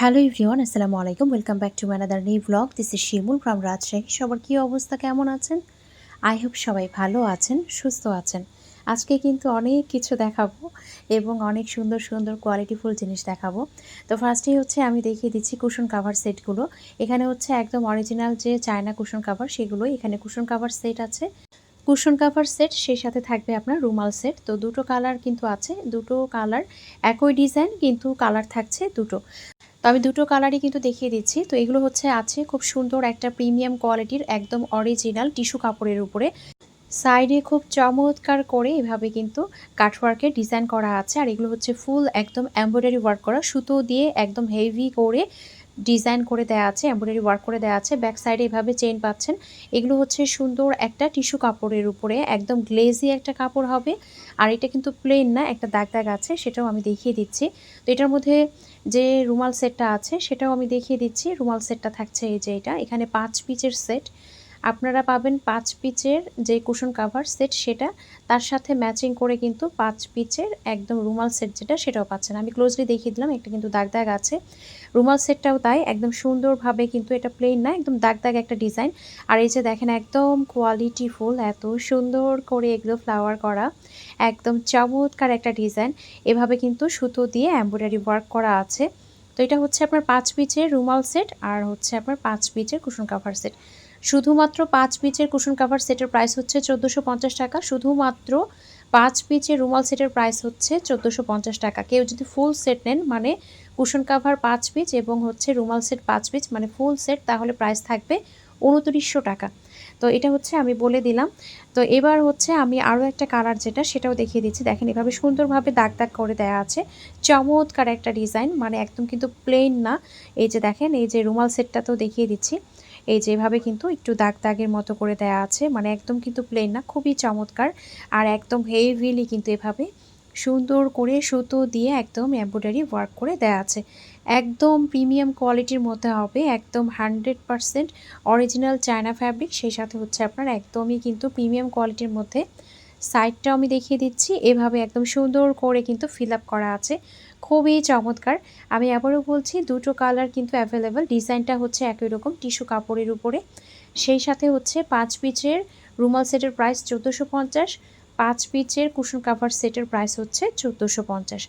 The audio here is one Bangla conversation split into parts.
হ্যালো এভরিওয়ান, আসসালামু আলাইকুম। Welcome back to another new blog this is Shimul from Rajshahi সবার কী অবস্থা, কেমন আছেন? আই হোপ সবাই ভালো আছেন, সুস্থ আছেন। আজকে কিন্তু অনেক কিছু দেখাবো এবং অনেক সুন্দর সুন্দর কোয়ালিটিফুল জিনিস দেখাবো। তো ফার্স্টেই হচ্ছে আমি দেখিয়ে দিচ্ছি কুশন কাভার সেটগুলো এখানে হচ্ছে একদম অরিজিনাল যে চায়না কুশন কাভার সেগুলো এখানে কুশন কাভার সেট আছে। কুশন কাভার সেট সেই সাথে থাকবে আপনার রুমাল সেট তো দুটো কালার কিন্তু আছে, দুটো কালার একই ডিজাইন কিন্তু কালার থাকছে দুটো। আমি দুটো কালারই কিন্তু দেখিয়ে দিচ্ছি। তো এগুলো হচ্ছে আছে খুব সুন্দর একটা প্রিমিয়াম কোয়ালিটির একদম অরিজিনাল টিস্যু কাপড়ের উপরে। সাইডে খুব চমৎকার করে এভাবে কিন্তু কাঠওয়ার্কের ডিজাইন করা আছে। আর এগুলো হচ্ছে ফুল একদম এমব্রয়ডারি ওয়ার্ক করা। সুতো দিয়ে একদম হেভি করে ডিজাইন করে দেওয়া আছে, এমব্রয়ডারি ওয়ার্ক করে দেওয়া আছে, ব্যাক সাইডে এভাবে চেন পাচ্ছেন। এগুলো হচ্ছে সুন্দর একটা টিস্যু কাপড়ের উপরে, একদম গ্লেজি একটা কাপড় হবে। আর এটা কিন্তু প্লেন না, একটা দাগ দাগ আছে, সেটাও আমি দেখিয়ে দিচ্ছি। তো এটার মধ্যে যে রুমাল সেটটা আছে, সেটাও আমি দেখিয়ে দিচ্ছি। রুমাল সেটটা থাকছে এই যে এটা, এখানে পাঁচ পিচের সেট। আপনারা পাবেন পাঁচ পিচের যে কুশন কাভার সেট, সেটা তার সাথে ম্যাচিং করে কিন্তু পাঁচ পিচের একদম রুমাল সেট যেটা, সেটাও পাচ্ছেন। আমি ক্লোজলি দেখিয়ে দিলাম, একটা কিন্তু দাগ দাগ আছে। রুমাল সেটটাও তাই, একদম সুন্দরভাবে কিন্তু এটা প্লেন না, একদম দাগ দাগ একটা ডিজাইন আর এই যে দেখেন একদম কোয়ালিটি ফুল এত সুন্দর করে এগুলো ফ্লাওয়ার করা, একদম চমৎকার একটা ডিজাইন এভাবে কিন্তু সুতো দিয়ে এম্ব্রয়ডারি ওয়ার্ক করা আছে। তো এটা হচ্ছে আপনার পাঁচ পিচের রুমাল সেট আর হচ্ছে আপনার পাঁচ পিচের কুশন কাভার সেট শুধুমাত্র পাঁচ পিচের কুশন কাভার সেটের প্রাইস হচ্ছে চোদ্দোশো টাকা, শুধুমাত্র পাঁচ পিচের রুমাল সেটের প্রাইস হচ্ছে চোদ্দোশো টাকা। কেউ যদি ফুল সেট নেন মানে কুশন কাভার পাঁচ পিচ এবং হচ্ছে রুমাল সেট পাঁচ পিচ মানে ফুল সেট, তাহলে প্রাইস থাকবে উনত্রিশশো টাকা। তো এটা হচ্ছে আমি বলে দিলাম। তো এবার হচ্ছে আমি আরও একটা কালার যেটা, সেটাও দেখিয়ে দিচ্ছি। দেখেন, এভাবে সুন্দরভাবে দাগ দাগ করে দেওয়া আছে। চমৎকার একটা ডিজাইন মানে একদম কিন্তু প্লেন না। এই যে দেখেন, এই যে রুমাল সেটটা তো দেখিয়ে দিচ্ছি। এই যেভাবে কিন্তু একটু দাগ দাগের মতো করে দেয়া আছে মানে একদম কিন্তু প্লেন না, খুবই চমৎকার। আর একদম হেভিলি কিন্তু এভাবে সুন্দর করে সুতো দিয়ে একদম এম্ব্রয়ডারি ওয়ার্ক করে দেয়া আছে। একদম প্রিমিয়াম কোয়ালিটির মধ্যে হবে, একদম hundred percent original China fabric সেই সাথে হচ্ছে আপনার একদমই কিন্তু প্রিমিয়াম কোয়ালিটির মধ্যে। সাইডটাও আমি দেখিয়ে দিচ্ছি, এভাবে একদম সুন্দর করে কিন্তু ফিল করা আছে। খুবই চমৎকার। আমি আবারও বলছি, দুটো কালার কিন্তু অ্যাভেলেবেল ডিজাইনটা হচ্ছে একই রকম টিস্যু কাপড়ের উপরে। সেই সাথে হচ্ছে পাঁচ পিচের রুমাল সেটের প্রাইস চোদ্দোশো পঞ্চাশ। পাঁচ পিচের কুশন কাভার সেটের প্রাইস হচ্ছে চোদ্দোশো পঞ্চাশ।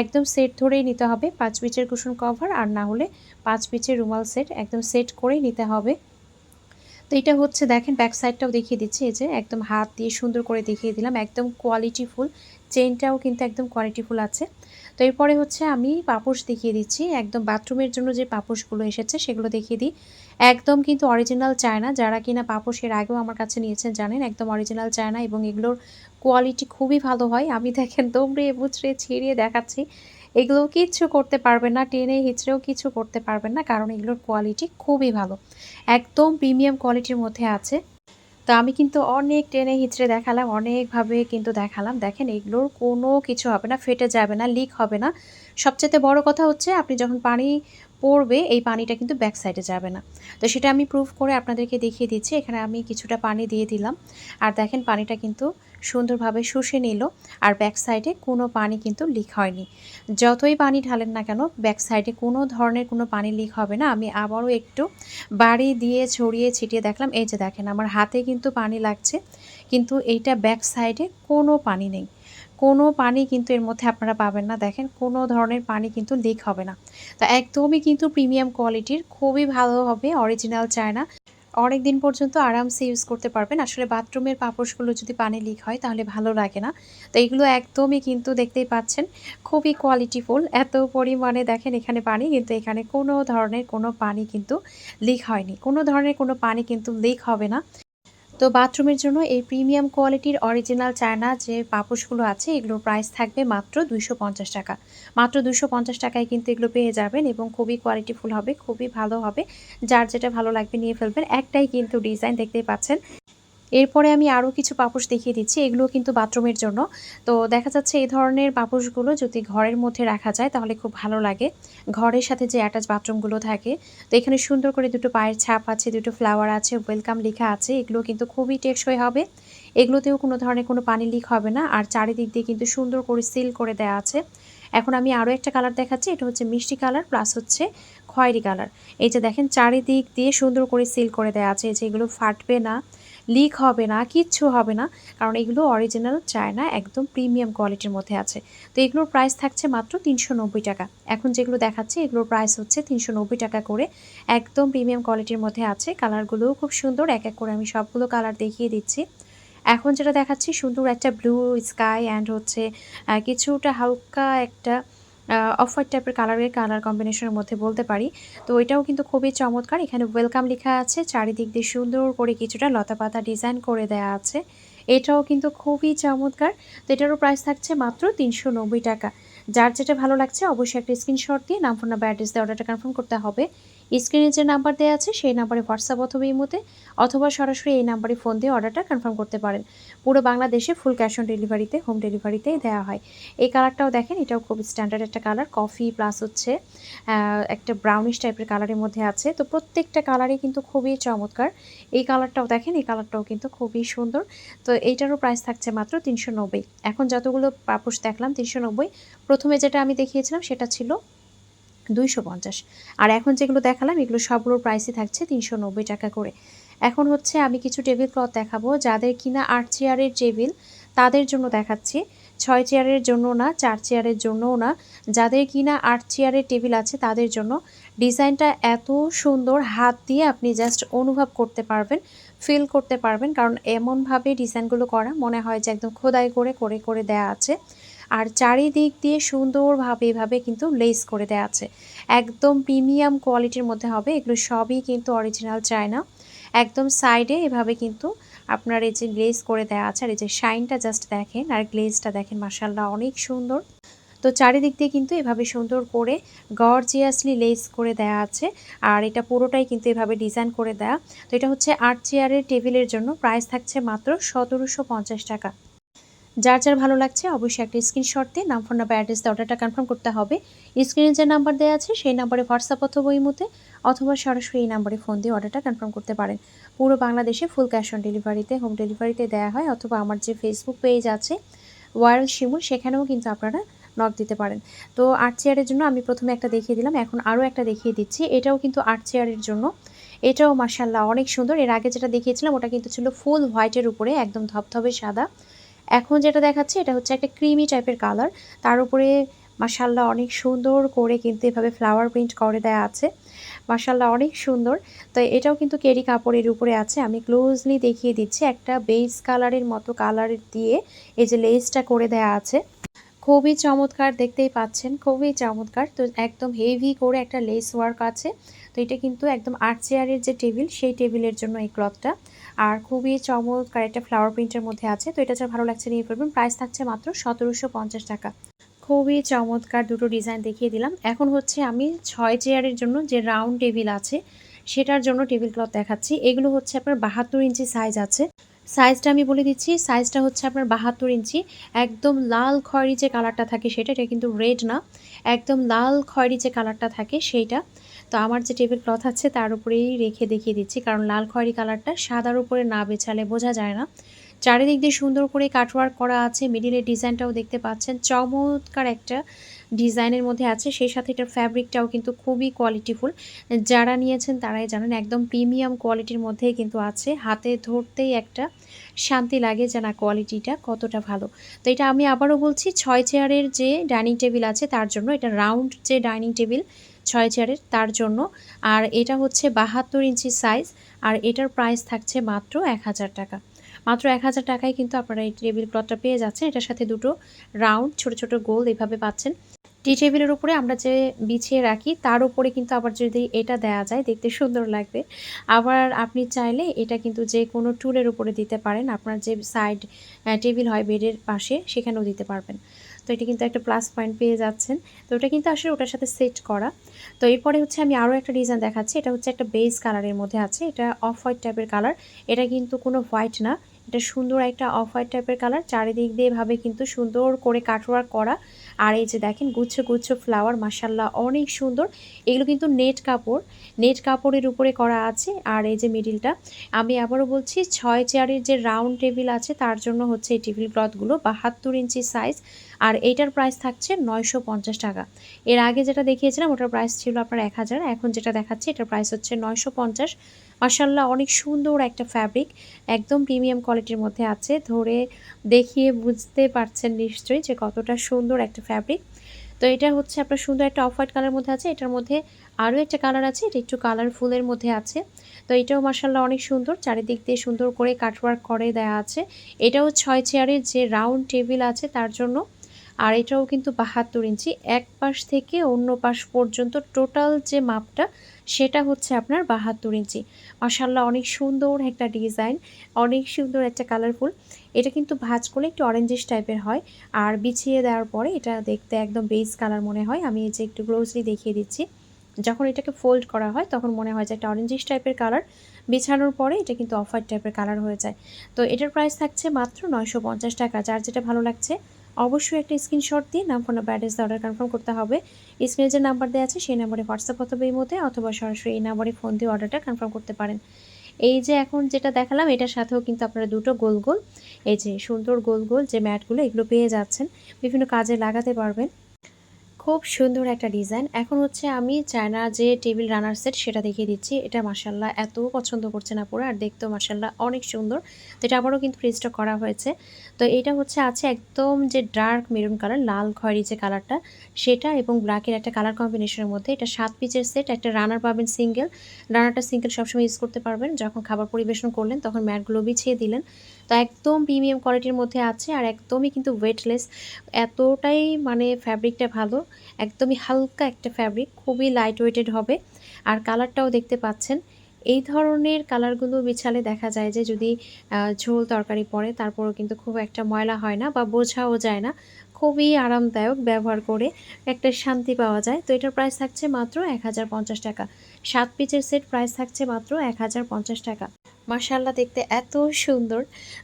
একদম সেট ধরেই নিতে হবে পাঁচ পিচের কুশন কভার আর না হলে পাঁচ পিচের রুমাল সেট একদম সেট করেই নিতে হবে। তো এটা হচ্ছে দেখেন ব্যাক সাইডটাও দেখিয়ে দিচ্ছি, এই যে একদম হাত দিয়ে সুন্দর করে দেখিয়ে দিলাম, একদম কোয়ালিটিফুল চেনটাও কিন্তু একদম কোয়ালিটিফুল আছে। তো এরপরে হচ্ছে আমি পাপোশ দেখিয়ে দিচ্ছি, একদম বাথরুমের জন্য যে পাপোশগুলো এসেছে সেগুলো দেখিয়ে দিই। একদম কিন্তু অরিজিনাল চায়না, যারা কিনা পাপোশ এর আগেও আমার কাছে নিয়েছেন জানেন, একদম অরিজিনাল চায়না এবং এগুলোর কোয়ালিটি খুবই ভালো হয়। আমি দেখেন দমড়ে মুচড়ে ছিঁড়িয়ে দেখাচ্ছি। এগুলো কিচ্ছু করতে পারবেন না, টেনে হিচড়েও কিছু করতে পারবেন না, কারণ এগুলোর কোয়ালিটি খুবই ভালো। একদম প্রিমিয়াম কোয়ালিটির মধ্যে আছে। তো আমি কিন্তু অনেক টেনে হিচড়ে দেখালাম, অনেকভাবে কিন্তু দেখালাম। দেখেন এগুলোর কোনো কিছু হবে না, ফেটে যাবে না লিক হবে না। সবচেয়ে বড় কথা হচ্ছে আপনি যখন পানি পড়বে, এই পানিটা কিন্তু ব্যাক সাইডে যাবে না। তো সেটা আমি প্রুফ করে আপনাদেরকে দেখিয়ে দিচ্ছি। এখানে আমি কিছুটা পানি দিয়ে দিলাম। আর দেখেন পানিটা কিন্তু সুন্দরভাবে শুষে নিল। আর ব্যাক সাইডে কোনো পানি কিন্তু লিক হয়নি। যতই পানি ঢালেন না কেন ব্যাক সাইডে কোনো ধরনের কোনো পানি লিক হবে না। আমি আবারও একটু বাড়ি দিয়ে ছড়িয়ে ছিটিয়ে দেখলাম। এই যে দেখেন, আমার হাতে কিন্তু পানি লাগছে। কিন্তু এইটা ব্যাক সাইডে কোনো পানি নেই। কোনো পানি কিন্তু এর মধ্যে আপনারা পাবেন না। দেখেন, কোনো ধরনের পানি কিন্তু লিক হবে না। তা একদমই কিন্তু প্রিমিয়াম কোয়ালিটির খুবই ভালো হবে অরিজিনাল চায়না। অনেক দিন পর্যন্ত আরামসে ইউজ করতে পারবেন। আসলে বাথরুমের পাপোশগুলো যদি পানি লিক হয়, তাহলে ভালো লাগে না। তো এগুলো একদমই কিন্তু দেখতেই পাচ্ছেন, খুবই কোয়ালিটিফুল এত পরিমাণে দেখেন এখানে পানি, কিন্তু এখানে কোনো ধরনের কোনো পানি কিন্তু লিক হয়নি। কোনো ধরনের কোনো পানি কিন্তু লিক হবে না। তো বাথরুমের জন্য এই প্রিমিয়াম কোয়ালিটির অরিজিনাল চায়না যে পাপোশগুলো আছে, এগুলোর প্রাইস থাকবে মাত্র দুইশো পঞ্চাশ টাকা। মাত্র দুশো টাকায় কিন্তু এগুলো পেয়ে যাবেন এবং খুবই কোয়ালিটিফুল হবে, খুবই ভালো হবে। যার যেটা ভালো লাগবে নিয়ে ফেলবেন। একটাই কিন্তু ডিজাইন দেখতেই পাচ্ছেন। এরপরে আমি আরও কিছু পাপোশ দেখিয়ে দিচ্ছি। এগুলো কিন্তু বাথরুমের জন্য। তো দেখা যাচ্ছে এই ধরনের পাপোশগুলো যদি ঘরের মধ্যে রাখা যায়, তাহলে খুব ভালো লাগে। ঘরের সাথে যে অ্যাটাচ বাথরুমগুলো থাকে, তো এখানে সুন্দর করে দুটো পায়ের ছাপ আছে, দুটো ফ্লাওয়ার আছে ওয়েলকাম লেখা আছে। এগুলো কিন্তু খুবই টেকসই হবে। এগুলোতেও কোনো ধরনের কোনো পানি লিক হবে না। আর চারিদিক দিয়ে কিন্তু সুন্দর করে সিল করে দেওয়া আছে। এখন আমি আরও একটা কালার দেখাচ্ছি। এটা হচ্ছে মিষ্টি কালার প্লাস হচ্ছে খয়েরি কালার এই যে দেখেন, চারিদিক দিয়ে সুন্দর করে সিল করে দেওয়া আছে। যে এগুলো ফাটবে না। লিক হবে না, কিচ্ছু হবে না। কারণ এগুলো অরিজিনাল চায়না একদম প্রিমিয়াম কোয়ালিটির মধ্যে আছে। তো এগুলোর প্রাইস থাকছে মাত্র তিনশো নব্বই টাকা। এখন যেগুলো দেখাচ্ছে, এগুলোর প্রাইস হচ্ছে তিনশো নব্বই টাকা করে। একদম প্রিমিয়াম কোয়ালিটির মধ্যে আছে। কালারগুলোও খুব সুন্দর, এক এক করে আমি সবগুলো কালার দেখিয়ে দিচ্ছি। এখন যেটা দেখাচ্ছি, সুন্দর একটা ব্লু স্কাই অ্যান্ড হচ্ছে কিছুটা হালকা একটা অফ হোয়াইট টাইপের কালারের কালার কম্বিনেশনের মধ্যে বলতে পারি। তো এটাও কিন্তু খুবই চমৎকার। এখানে ওয়েলকাম লেখা আছে। চারিদিক দিয়ে সুন্দর করে কিছুটা লতাপাতা ডিজাইন করে দেয়া আছে। এটাও কিন্তু খুবই চমৎকার। তো এটারও প্রাইস থাকছে মাত্র তিনশো নব্বই টাকা। যার যেটা ভালো লাগছে, অবশ্যই একটা স্ক্রিনশট দিয়ে নাম ফোন নাম্বার অ্যাড্রেস দিয়ে অর্ডারটা কনফার্ম করতে হবে। স্ক্রিনে যে নাম্বার দেওয়া আছে, সেই নাম্বারে হোয়াটসঅ্যাপ অথবা ইমোতে অথবা সরাসরি এই নাম্বারে ফোন দিয়ে অর্ডারটা কনফার্ম করতে পারেন। পুরো বাংলাদেশে ফুল ক্যাশ অন ডেলিভারিতে হোম ডেলিভারিতেই দেওয়া হয়। এই কালারটাও দেখেন, এটাও খুব স্ট্যান্ডার্ড একটা কালার কফি প্লাস হচ্ছে একটা ব্রাউনিশ টাইপের কালারের মধ্যে আছে। তো প্রত্যেকটা কালারই কিন্তু খুবই চমৎকার। এই কালারটাও দেখেন, এই কালারটাও কিন্তু খুবই সুন্দর। তো এইটারও প্রাইস থাকছে মাত্র তিনশো নব্বই। এখন যতগুলো পাপুস দেখলাম, তিনশো নব্বই। প্রথমে যেটা আমি দেখিয়েছিলাম, সেটা ছিল দুইশো পঞ্চাশ। আর এখন যেগুলো দেখালাম, এগুলো সবগুলোর প্রাইসই থাকছে তিনশো নব্বই টাকা করে। এখন হচ্ছে আমি কিছু টেবিল ক্লথ দেখাবো, যাদের কিনা আট চেয়ারের টেবিল তাদের জন্য দেখাচ্ছি। ছয় চেয়ারের জন্য না, চার চেয়ারের জন্যও না, যাদের কিনা আট চেয়ারের টেবিল আছে, তাদের জন্য ডিজাইনটা এত সুন্দর, হাত দিয়ে আপনি জাস্ট অনুভব করতে পারবেন ফিল করতে পারবেন, কারণ এমনভাবে ডিজাইনগুলো করা মনে হয় যে একদম খোদাই করে করে করে দেয়া আছে। আর চারিদিক দিয়ে সুন্দরভাবে এভাবে কিন্তু লেস করে দেওয়া আছে। একদম প্রিমিয়াম কোয়ালিটির মধ্যে হবে। এগুলো সবই কিন্তু অরিজিনাল চায়না। একদম সাইডে এভাবে কিন্তু আপনার এই যে গ্লেজ করে দেওয়া আছে আর এই যে শাইনটা জাস্ট দেখেন আর গ্লেজটা দেখেন মাসাল্লাহ অনেক সুন্দর। তো চারিদিক দিয়ে কিন্তু এভাবে সুন্দর করে গর্জিয়াসলি লেস করে দেওয়া আছে আর এটা পুরোটাই কিন্তু এভাবে ডিজাইন করে দেওয়া তো এটা হচ্ছে আট চেয়ারের টেবিলের জন্য প্রাইস থাকছে মাত্র সতেরোশো পঞ্চাশ টাকা। যার যার ভালো লাগছে অবশ্যই একটা স্ক্রিনশট দিয়ে নাম ফোন নাম্বার অ্যাড্রেস দিয়ে অর্ডারটা কনফার্ম করতে হবে। স্ক্রিনে যে নাম্বার দেওয়া আছে, সেই নাম্বারে হোয়াটসঅ্যাপ অথবা ইমোতে অথবা সরাসরি এই নাম্বারে ফোন দিয়ে অর্ডারটা কনফার্ম করতে পারেন। পুরো বাংলাদেশে ফুল ক্যাশ অন ডেলিভারিতে হোম ডেলিভারিতে দেওয়া হয় অথবা আমার যে ফেসবুক পেজ আছে ওয়ারেল শিমুল সেখানেও কিন্তু আপনারা নক দিতে পারেন। তো আর্ট চেয়ারের জন্য আমি প্রথমে একটা দেখিয়ে দিলাম, এখন আরও একটা দেখিয়ে দিচ্ছি। এটাও কিন্তু আর্ট চেয়ারের জন্য। এটাও মার্শাল্লাহ অনেক সুন্দর। এর আগে যেটা দেখিয়েছিলাম, ওটা কিন্তু ছিল ফুল হোয়াইটের উপরে, একদম ধবধবে সাদা। এখন যেটা দেখাচ্ছে, এটা হচ্ছে একটা ক্রিমি টাইপের কালার তার উপরে মাসাল্লাহ অনেক সুন্দর করে কিন্তু এভাবে ফ্লাওয়ার প্রিন্ট করে দেয়া আছে। মাসাল্লাহ অনেক সুন্দর। তো এটাও কিন্তু কেরি কাপড়ের উপরে আছে। আমি ক্লোজলি দেখিয়ে দিচ্ছি, একটা বেস কালারের মতো কালার দিয়ে এই যে লেসটা করে দেয়া আছে। খুবই চমৎকার, দেখতেই পাচ্ছেন, খুবই চমৎকার। তো একদম হেভি করে একটা লেস ওয়ার্ক আছে। তো এটা কিন্তু একদম আর্ট চেয়ারের যে টেবিল সেই টেবিলের জন্য এই ক্লথটা আর খুবই চমৎকার একটা ফ্লাওয়ার প্রিন্টের মধ্যে আছে। তো এটা যা ভালো লাগছে নিয়ে ফেলবেন। প্রাইস থাকছে মাত্র সতেরোশো পঞ্চাশ টাকা। খুবই চমৎকার দুটো ডিজাইন দেখিয়ে দিলাম। এখন হচ্ছে আমি ছয় চেয়ারের জন্য যে রাউন্ড টেবিল আছে, সেটার জন্য টেবিল ক্লথ দেখাচ্ছি। এগুলো হচ্ছে আপনার বাহাত্তর ইঞ্চি সাইজ আছে। সাইজটা আমি বলে দিচ্ছি সাইজটা হচ্ছে আপনার বাহাত্তর ইঞ্চি। একদম লাল খয়েরি যে কালারটা থাকে সেটা, এটা কিন্তু রেড না। একদম লাল খয়েরি যে কালারটা থাকে সেইটা। তো আমার যে টেবিল ক্লথ আছে তার উপরেই রেখে দেখিয়ে দিচ্ছি। কারণ লাল খয়েরি কালারটা সাদার উপরে না বেছালে বোঝা যায় না। চারিদিক দিয়ে সুন্দর করে কাটওয়ার্ক করা আছে। মিডিলের ডিজাইনটাও দেখতে পাচ্ছেন। চমৎকার একটা ডিজাইনের মধ্যে আছে। সেই সাথে এটার ফ্যাব্রিকটাও কিন্তু খুবই কোয়ালিটিফুল। যারা নিয়েছেন তারাই জানেন একদম প্রিমিয়াম কোয়ালিটির মধ্যেই কিন্তু আছে। হাতে ধরতেই একটা শান্তি লাগে যে না কোয়ালিটিটা কতটা ভালো। তো এটা আমি আবারও বলছি, ছয় চেয়ারের যে ডাইনিং টেবিল আছে তার জন্য এটা রাউন্ড যে ডাইনিং টেবিল ছয় চেয়ারের তার জন্য। আর এটা হচ্ছে বাহাত্তর ইঞ্চি সাইজ আর এটার প্রাইস থাকছে মাত্র এক হাজার টাকা। মাত্র এক হাজার টাকায় কিন্তু আপনারা এই টেবিল ক্লথটা পেয়ে যাচ্ছেন। এটার সাথে দুটো রাউন্ড ছোট ছোট গোল এভাবে পাচ্ছেন। টি টেবিলের উপরে আমরা যে বিছিয়ে রাখি, তার উপরে কিন্তু আবার যদি এটা দেয়া যায়, দেখতে সুন্দর লাগবে। আবার আপনি চাইলে এটা কিন্তু যে কোনো টুলের উপরে দিতে পারেন। আপনার যে সাইড টেবিল হয় বেডের পাশে, সেখানেও দিতে পারবেন। তো এটা কিন্তু একটা প্লাস পয়েন্ট পেয়ে যাচ্ছেন। তো ওটা কিন্তু আসলে ওটার সাথে সেট করা। তো এরপরে হচ্ছে আমি আরও একটা ডিজাইন দেখাচ্ছি। এটা হচ্ছে একটা বেস কালারের মধ্যে আছে। এটা অফ হোয়াইট টাইপের কালার এটা কিন্তু কোনো হোয়াইট না। এটা সুন্দর একটা অফ হোয়াইট টাইপের কালার চারিদিক দিয়ে এভাবে কিন্তু সুন্দর করে কাটওয়ার্ক করা। আর এই যে দেখেন, গুচ্ছ গুচ্ছ ফ্লাওয়ার মাসাল্লাহ অনেক সুন্দর। এগুলো কিন্তু নেট কাপড়। নেট কাপড়ের উপরে করা আছে। আর এই যে মিডিলটা আমি আবারও বলছি, ছয় চেয়ারের যে রাউন্ড টেবিল আছে, তার জন্য হচ্ছে এই টেবিল ক্লথগুলো বাহাত্তর ইঞ্চি সাইজ আর এইটার প্রাইস থাকছে নয়শো পঞ্চাশ টাকা। এর আগে যেটা দেখিয়েছিলাম, ওটার প্রাইস ছিল আপনার এক হাজার। এখন যেটা দেখাচ্ছে, এটার প্রাইস হচ্ছে নয়শো পঞ্চাশ। মার্শাল্লাহ অনেক সুন্দর একটা ফ্যাব্রিক একদম প্রিমিয়াম কোয়ালিটির মধ্যে আছে। ধরে দেখিয়ে বুঝতে পারছেন নিশ্চয়ই যে কতটা সুন্দর একটা ফ্যাব্রিক তো এটা হচ্ছে আপনার সুন্দর একটা অফ হোয়াইট কালার মধ্যে আছে। এটার মধ্যে আরও একটা কালার আছে, এটা একটু কালারফুলের মধ্যে আছে। তো এটাও মার্শাল্লাহ অনেক সুন্দর। চারিদিক দিয়ে সুন্দর করে কাটওয়ার্ক করে দেওয়া আছে। এটাও ছয় চেয়ারের যে রাউন্ড টেবিল আছে, তার জন্য আর এটাও কিন্তু বাহাত্তর ইঞ্চি, এক পাশ থেকে অন্য পাশ পর্যন্ত টোটাল যে মাপটা, সেটা হচ্ছে আপনার বাহাত্তর ইঞ্চি। মাসাল্লাহ অনেক সুন্দর একটা ডিজাইন, অনেক সুন্দর একটা কালারফুল। এটা কিন্তু ভাজ করলে একটু অরেঞ্জিস টাইপের হয়, আর বিছিয়ে দেওয়ার পরে এটা দেখতে একদম বেস কালার মনে হয়। আমি এই যে একটু ক্লোজলি দেখিয়ে দিচ্ছি। যখন এটাকে ফোল্ড করা হয়, তখন মনে হয় যে একটা অরেঞ্জিস টাইপের কালার। বিছানোর পরে এটা কিন্তু অফ হোয়াইট টাইপের কালার হয়ে যায়। তো এটার প্রাইস থাকছে মাত্র নয়শো পঞ্চাশ টাকা। যার যেটা ভালো লাগছে অবশ্যই একটা স্ক্রিনশট দিয়ে নাম ফোন অ্যাড্রেস অর্ডার কনফার্ম করতে হবে। স্ক্রিনে যে নাম্বার দেওয়া আছে, সেই নাম্বারে হোয়াটসঅ্যাপ অথবা এই মধ্যে অথবা সরাসরি এই নাম্বারে ফোন দিয়ে অর্ডারটা কনফার্ম করতে পারেন। এই যে এখন যেটা দেখালাম, এটার সাথেও কিন্তু আপনারা দুটো গোল গোল, এই যে সুন্দর গোল গোল যে ম্যাটগুলো এগুলো পেয়ে যাচ্ছেন। বিভিন্ন কাজে লাগাতে পারবেন। খুব সুন্দর একটা ডিজাইন এখন হচ্ছে আমি চায়না যে টেবিল রানার সেট সেটা দেখিয়ে দিচ্ছি। এটা মাসাল্লাহ এত পছন্দ করছে না পুরো আর দেখতেও মাসাল্লাহ অনেক সুন্দর। তো এটা আবারও কিন্তু রিস্টক করা হয়েছে। তো এটা হচ্ছে আছে একদম যে ডার্ক মেরুন কালার লাল খয়েরি যে কালারটা সেটা এবং ব্ল্যাকের একটা কালার কম্বিনেশনের মধ্যে। এটা সাত পিচের সেট একটা রানার পাবেন সিঙ্গেল রানারটা সিঙ্গেল সবসময় ইউজ করতে পারবেন। যখন খাবার পরিবেশন করলেন, তখন ম্যাটগুলো বিছিয়ে দিলেন। তো একদম প্রিমিয়াম কোয়ালিটির মধ্যে আছে আর একদমই কিন্তু ওয়েটলেস এতটাই মানে ফ্যাব্রিকটা ভালো, একদমই হালকা একটা ফ্যাব্রিক খুবই লাইট ওয়েটেড হবে। আর কালারটাও দেখতে পাচ্ছেন। এই ধরনের কালারগুলো বিছালে দেখা যায় যে যদি ঝোল তরকারি পরে, তারপরও কিন্তু খুব একটা ময়লা হয় না বা বোঝাও যায় না। খুবই আরামদায়ক ব্যবহার করে একটা শান্তি পাওয়া যায়। তো এটার প্রাইস থাকছে মাত্র এক হাজার পঞ্চাশ টাকা। সাত পিচের সেট প্রাইস থাকছে মাত্র এক হাজার পঞ্চাশ টাকা। মার্শাল্লাহ দেখতে এত সুন্দর।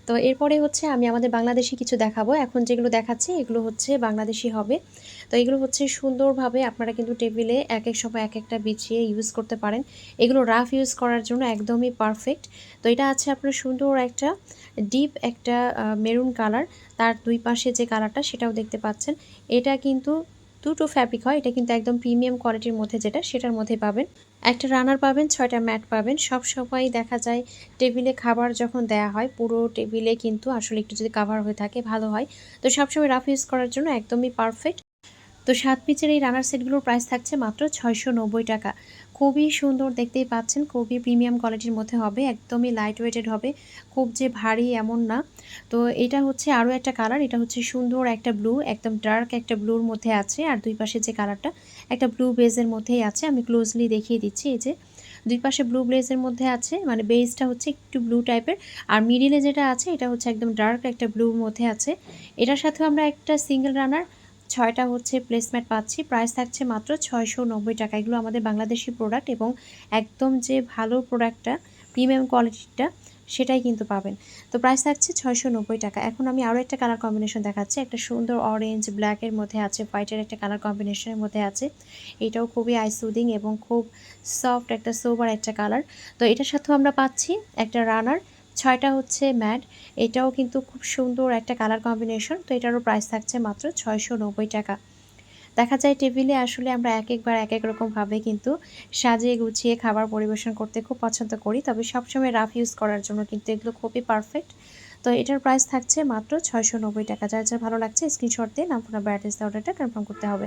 তো এরপরে হচ্ছে আমি আমাদের বাংলাদেশি কিছু দেখাবো। এখন যেগুলো দেখাচ্ছি, এগুলো হচ্ছে বাংলাদেশি হবে। তো এগুলো হচ্ছে সুন্দরভাবে আপনারা কিন্তু টেবিলে এক এক সময় এক একটা বিছিয়ে ইউজ করতে পারেন। এগুলো রাফ ইউজ করার জন্য একদমই পারফেক্ট তো এটা আছে আপনার সুন্দর একটা ডিপ একটা মেরুন কালার তার দুই পাশে যে কালারটা সেটাও দেখতে পাচ্ছেন। এটা কিন্তু দুটো ফ্যাব্রিক হয়, এটা কিন্তু একদম প্রিমিয়াম কোয়ালিটির মধ্যে যেটা, সেটার মধ্যে পাবেন। একটা রানার পাবেন, ছয়টা ম্যাট পাবেন। সব সময় দেখা যায় টেবিলে খাবার যখন দেয়া হয়, পুরো টেবিলে কিন্তু আসলে একটু যদি কাভার হয়ে থাকে, ভালো হয়। তো সবসময় রাফ ইউজ করার জন্য একদমই পারফেক্ট তো সাত পিচের এই রানার সেটগুলোর প্রাইস থাকছে মাত্র ছয়শো নব্বই টাকা। খুবই সুন্দর দেখতেই পাচ্ছেন, খুবই প্রিমিয়াম কোয়ালিটির মধ্যে হবে, একদমই লাইট ওয়েটেড হবে, খুব যে ভারী এমন না। তো এটা হচ্ছে আরও একটা কালার এটা হচ্ছে সুন্দর একটা ব্লু একদম ডার্ক একটা ব্লুর মধ্যে আছে, আর দুই পাশে যে কালারটা একটা ব্লু বেজের মধ্যেই আছে, আমি ক্লোজলি দেখিয়ে দিচ্ছি, এই যে দুই পাশে ব্লু ব্লেজের মধ্যে আছে মানে বেজটা হচ্ছে একটু ব্লু টাইপের আর মিডিলে যেটা আছে, এটা হচ্ছে একদম ডার্ক একটা ব্লুর মধ্যে আছে। এটার সাথেও আমরা একটা সিঙ্গেল রানার ছয়টা হচ্ছে প্লেসমেন্ট পাচ্ছি। প্রাইস থাকছে মাত্র ছয়শো নব্বই টাকা। এগুলো আমাদের বাংলাদেশি প্রোডাক্ট এবং একদম যে ভালো প্রোডাক্টটা প্রিমিয়াম কোয়ালিটিটা সেটাই কিন্তু পাবেন। তো প্রাইস থাকছে ছয়শো নব্বই টাকা। এখন আমি আরও একটা কালার কম্বিনেশন দেখাচ্ছি। একটা সুন্দর অরেঞ্জ ব্ল্যাকের মধ্যে আছে হোয়াইটের একটা কালার কম্বিনেশনের মধ্যে আছে। এটাও খুবই আইসুদিং এবং খুব সফট একটা সোবার একটা কালার তো এটার সাথেও আমরা পাচ্ছি একটা রানার ছয়টা হচ্ছে ম্যাট, এটাও কিন্তু খুব সুন্দর একটা কালার কম্বিনেশন তো এটারও প্রাইস থাকছে মাত্র ছয়শো নব্বই টাকা। দেখা যায় টেবিলে আসলে আমরা এক একবার এক এক রকমভাবে কিন্তু সাজিয়ে গুছিয়ে খাবার পরিবেশন করতে খুব পছন্দ করি, তবে সবসময় রাফ ইউজ করার জন্য কিন্তু এগুলো খুবই পারফেক্ট তো এটার প্রাইস থাকছে মাত্র ছয়শো নব্বই টাকা, যার যা ভালো লাগছে স্ক্রিনশট দিয়ে নাম ফোন অ্যাড্রেস অর্ডারটা কনফার্ম করতে হবে।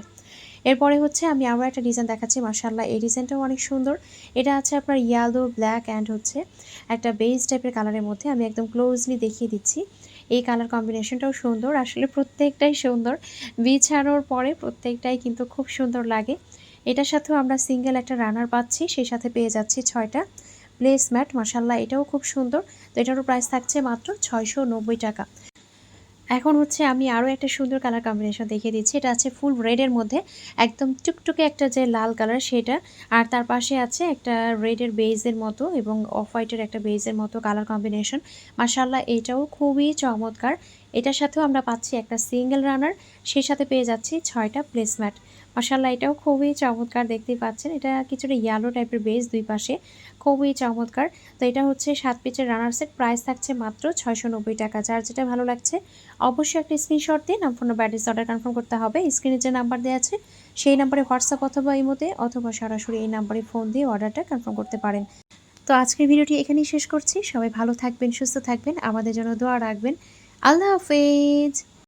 এরপরে হচ্ছে আমি আরও একটা ডিজাইন দেখাচ্ছি মার্শাল্লাহ এই ডিজাইনটাও অনেক সুন্দর। এটা আছে আপনার ইয়েলো ব্ল্যাক অ্যান্ড হচ্ছে একটা বেজ টাইপের কালারের মধ্যে। আমি একদম ক্লোজলি দেখিয়ে দিচ্ছি। এই কালার কম্বিনেশনটাও সুন্দর। আসলে প্রত্যেকটাই সুন্দর। বিছানোর পরে প্রত্যেকটাই কিন্তু খুব সুন্দর লাগে। এটার সাথেও আমরা সিঙ্গেল একটা রানার পাচ্ছি। সেই সাথে পেয়ে যাচ্ছি ছয়টা প্লেস ম্যাট এটাও খুব সুন্দর। তো এটারও প্রাইস থাকছে মাত্র ছয়শো নব্বই টাকা। এখন হচ্ছে আমি আরও একটা সুন্দর কালার কম্বিনেশন দেখিয়ে দিচ্ছি। এটা আছে ফুল রেডের মধ্যে। একদম টুকটুকে একটা যে লাল কালার সেটা। আর তার পাশে আছে একটা রেডের বেজের মতো এবং অফ হোয়াইটের একটা বেজের মতো কালার কম্বিনেশন মাসাল্লাহ এটাও খুবই চমৎকার। এটার সাথেও আমরা পাচ্ছি একটা সিঙ্গেল রানার সেই সাথে পেয়ে যাচ্ছি ছয়টা প্লেসম্যাট মাসাল্লাহ এটাও খুবই চমৎকার দেখতে পাচ্ছেন। এটা কিছুটা ইয়ালো টাইপের বেস দুই পাশে। খুবই চমৎকার। তো এটা হচ্ছে সাত পিচের রানার সেট প্রাইস থাকছে মাত্র ছয়শো নব্বই টাকা। যার যেটা ভালো লাগছে, অবশ্যই একটা স্ক্রিনশট দিয়ে নাম ফোন ব্যাটারিজ অর্ডার কনফার্ম করতে হবে। স্ক্রিনে যে নাম্বার দেওয়া আছে, সেই নাম্বারে হোয়াটসঅ্যাপ অথবা ইমোতে অথবা সরাসরি এই নাম্বারে ফোন দিয়ে অর্ডারটা কনফার্ম করতে পারেন। তো আজকের ভিডিওটি এখানেই শেষ করছি। সবাই ভালো থাকবেন, সুস্থ থাকবেন। আমাদের জন্য দোয়া রাখবেন। আল্লাহ হাফেজ